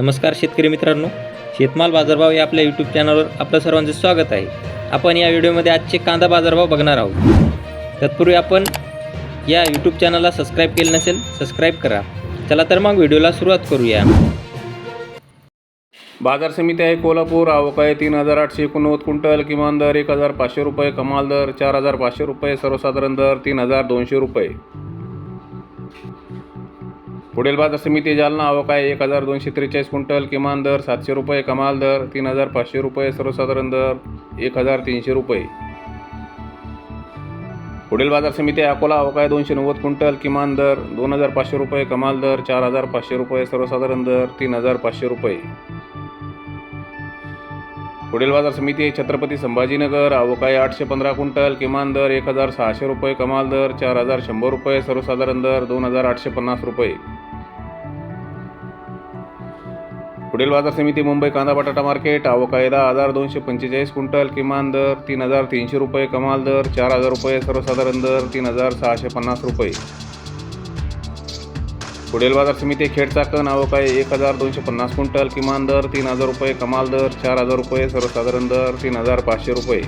नमस्कार शेतकरी मित्रांनो शेतमाल बाजारभाव या आपल्या यूट्यूब चॅनलवर आपलं सर्वांचं स्वागत आहे. आपण या व्हिडिओमध्ये आजचे कांदा बाजारभाव बघणार आहोत. तत्पूर्वी आपण या यूट्यूब चॅनलला सबस्क्राईब केलं नसेल सबस्क्राईब करा. चला तर मग व्हिडिओला सुरुवात करूया. बाजार समिती आहे कोल्हापूर आवक आहे तीन हजार आठशे एकोणनव्वद क्विंटल किमान दर एक हजार पाचशे रुपये कमाल दर चार हजार पाचशे रुपये सर्वसाधारण दर तीन हजार दोनशे रुपये. पुढील बाजार समिती जालना आवक आहे एक हजार दोनशे त्रेचाळीस क्विंटल किमान दर सातशे रुपये कमाल दर तीन हजार पाचशे रुपये सर्वसाधारण दर एक हजार तीनशे रुपये. पुढील बाजार समिती अकोला आवक आहे दोनशे नव्वद क्विंटल किमान दर दोन हजार पाचशे रुपये कमाल दर चार हजार पाचशे रुपये सर्वसाधारण दर तीन हजार पाचशे रुपये. पुढील बाजार समिती छत्रपती संभाजीनगर अवकाळी आठशे पंधरा क्विंटल किमान दर एक हजार सहाशे रुपये कमाल दर चार हजार शंभर रुपये सर्वसाधारण दर दोन हजार आठशे पन्नास रुपये. पुढील बाजार समिती मुंबई कांदा बटाटा मार्केट आवक दहा हजार दोनशे पंचेचाळीस क्विंटल किमान दर तीन हजार तीनशे रुपये कमाल दर चार हजार रुपये सर्वसाधारण दर तीन हजार सहाशे पन्नास रुपये. पुढील बाजार समिती खेडचा कण आवक काय एक हजार दोनशे पन्नास क्विंटल किमान दर तीन हजार रुपये कमाल दर चार हजार रुपये सर्वसाधारण दर तीन हजार पाचशे रुपये.